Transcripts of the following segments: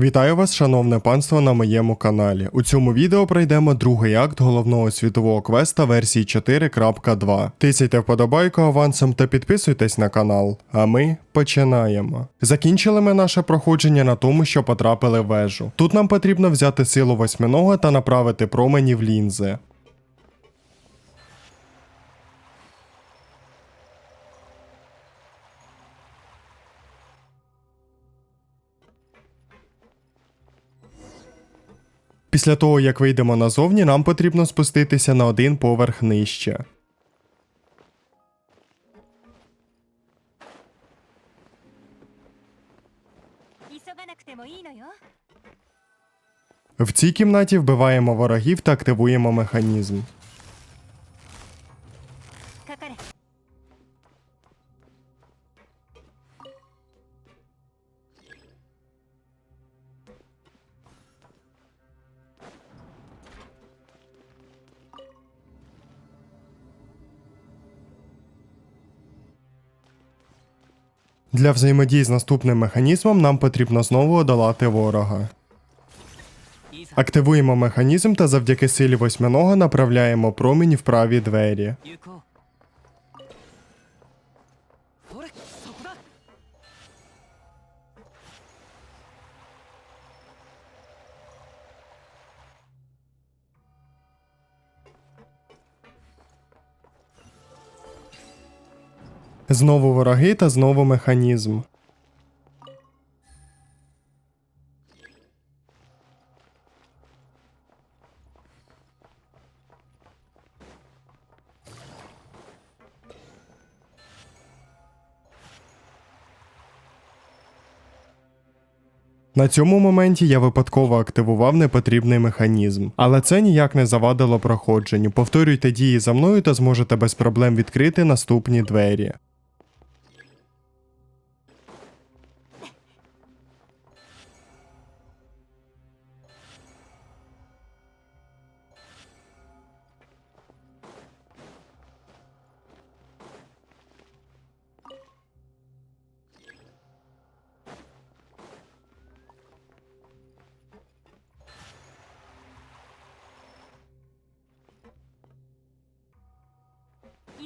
Вітаю вас, шановне панство, на моєму каналі. У цьому відео пройдемо другий акт головного світового квеста версії 4.2. Тисяйте вподобайку авансом та підписуйтесь на канал. А ми починаємо. Закінчили ми наше проходження на тому, що потрапили в вежу. Тут нам потрібно взяти силу восьминога та направити промені в лінзи. Після того, як вийдемо назовні, нам потрібно спуститися на один поверх нижче. В цій кімнаті вбиваємо ворогів та активуємо механізм. Для взаємодії з наступним механізмом нам потрібно знову одолати ворога. Активуємо механізм та завдяки силі восьминога направляємо промінь в праві двері. Знову вороги та знову механізм. На цьому моменті я випадково активував непотрібний механізм, але це ніяк не завадило проходженню. Повторюйте дії за мною та зможете без проблем відкрити наступні двері.「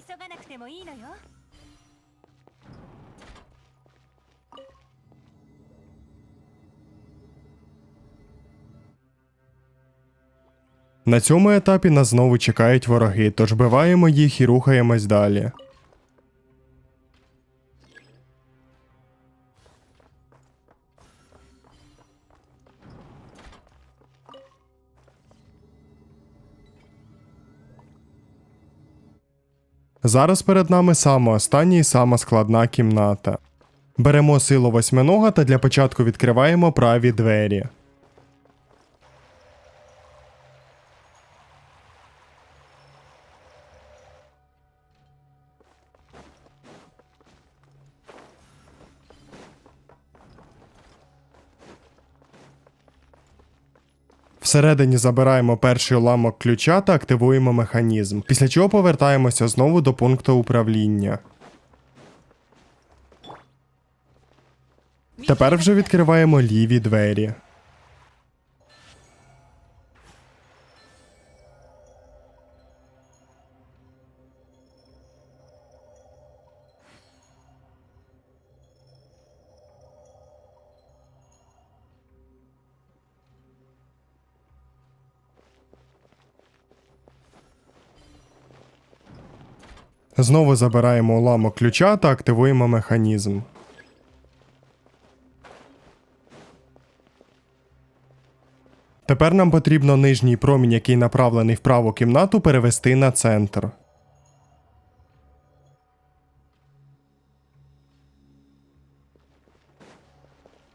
急がなくてもいいのよ На цьому етапі нас знову чекають вороги, тож биваємо їх і рухаємось далі. Зараз перед нами саме остання і сама складна кімната. Беремо силу восьминога та для початку відкриваємо праві двері. Всередині забираємо перший уламок ключа та активуємо механізм, після чого повертаємося знову до пункту управління. Тепер вже відкриваємо ліві двері. Знову забираємо уламок ключа та активуємо механізм. Тепер нам потрібно нижній промінь, який направлений в праву кімнату, перевести на центр.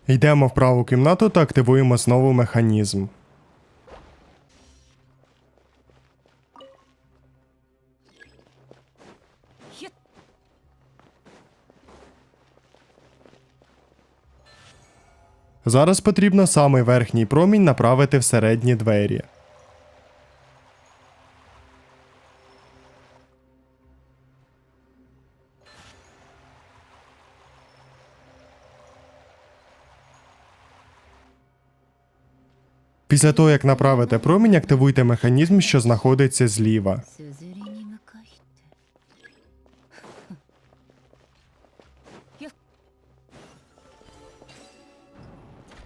Йдемо в праву кімнату та активуємо знову механізм. Зараз потрібно самий верхній промінь направити в середні двері. Після того, як направите промінь, активуйте механізм, що знаходиться зліва.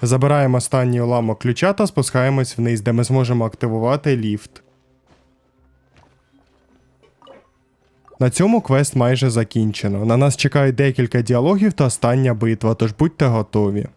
Забираємо останній уламок ключа та спускаємось вниз, де ми зможемо активувати ліфт. На цьому квест майже закінчено. На нас чекають декілька діалогів та остання битва, тож будьте готові.「